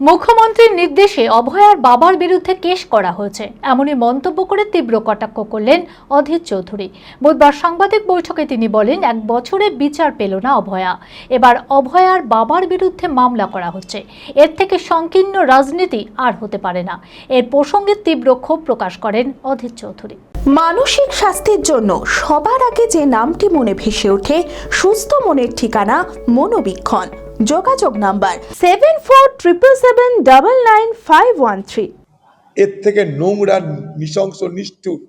মুখ্যমন্ত্রীর নির্দেশে অভয়ার বাবার বিরুদ্ধে কেস করা হয়েছে। এমনই মন্তব্য করে তীব্র কটাক্ষ করলেন অধীর চৌধুরী। বুধবার সাংবাদিক বৈঠকে তিনি বলেন, এক বছরে বিচার পেল না অভয়া। এবার অভয়ার বাবার বিরুদ্ধে মামলা করা হচ্ছে। এর থেকে সংকীর্ণ রাজনীতি আর হতে পারে না। এর প্রসঙ্গে তীব্র ক্ষোভ প্রকাশ করেন অধীর চৌধুরী। মানসিক স্বাস্থ্যের জন্য সবার আগে যে নামটি মনে ভেসে ওঠে, সুস্থ মনের ঠিকানা মনোবীক্ষণ। যোগাযোগ number seven four triple seven double nine five one three এর থেকে নোংরা, নৃশংস, নিষ্ঠুর,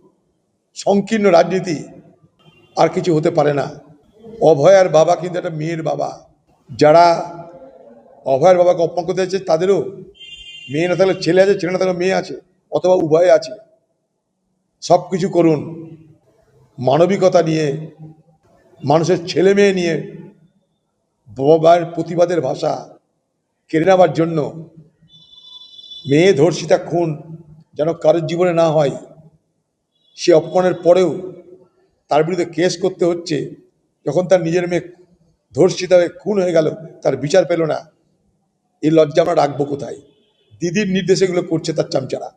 সংকীর্ণ রাজনীতি আর কিছু হতে পারে না। অভয়ার বাবা কিন্তু একটা মেয়ের বাবা। যারা অভয়ের বাবাকে অপমান করতে যাচ্ছে, তাদেরও মেয়ে না থাকলে ছেলে আছে, ছেলে না থাকলে মেয়ে আছে, অথবা উভয়ে আছে। সব কিছু করুন। মানবিকতা নিয়ে, মানুষের ছেলে মেয়ে নিয়ে বাবার প্রতিবাদের ভাষা কেড়ে নেওয়ার জন্য মেয়ে ধর্ষিতা খুন যেন কারোর জীবনে না হয়, সে অপমানের পরেও তার বিরুদ্ধে কেস করতে হচ্ছে, যখন তার নিজের মেয়ে ধর্ষিতা হয়ে খুন হয়ে গেল, তার বিচার পেল না। এই লজ্জা আমরা রাখব কোথায়? দিদির নির্দেশে এগুলো করছে তার চামচারা।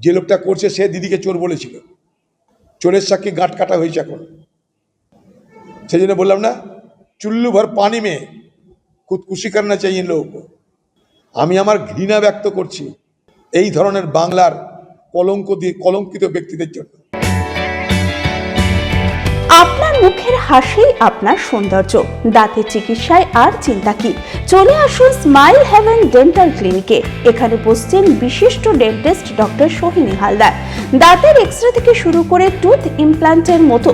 যে লোকটা করছে, সে দিদিকে চোর বলেছিল। চোরের সাক্ষী গাঁট কাটা হয়েছে এখন। সেই জন্য বললাম না চুল্লু ভর পানি মেয়ে। খুদকুশি করনা চাই লোক। আমি আমার ঘৃণা ব্যক্ত করছি। এই ধরনের বাংলার কলঙ্ক দিয়ে কলঙ্কিত ব্যক্তিদের জন্য। মুখের হাসি আপনার সৌন্দর্য। দাঁতের চিকিৎসায় আর চিন্তা কি? চলে আসুন স্মাইল হেভেন ডেন্টাল ক্লিনিকে এখানে বসছেন বিশিষ্ট ডেন্টিস্ট ডক্টর সোহিনী হালদার। দাঁতের এক্সরে থেকে শুরু করে টুথ ইমপ্ল্যান্টের মতো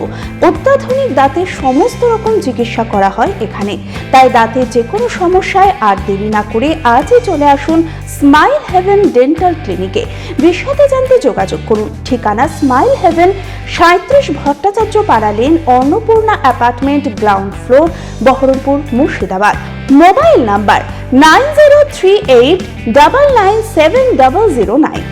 অত্যাধুনিক দাঁতের সমস্ত রকম চিকিৎসা করা হয় এখানে। তাই দাঁতের যে কোনো সমস্যায় আর দেরি না করে আজই চলে আসুন স্মাইল হেভেন ডেন্টাল ক্লিনিকে বিশদে জানতে যোগাযোগ করুন। ঠিকানা স্মাইল হেভেন সাঁত্রিশ Bhattacharya Para lane Annapurna apartment ground floor, Baharampur Murshidabad. Mobile number nine zero three eight double nine seven double zero nine.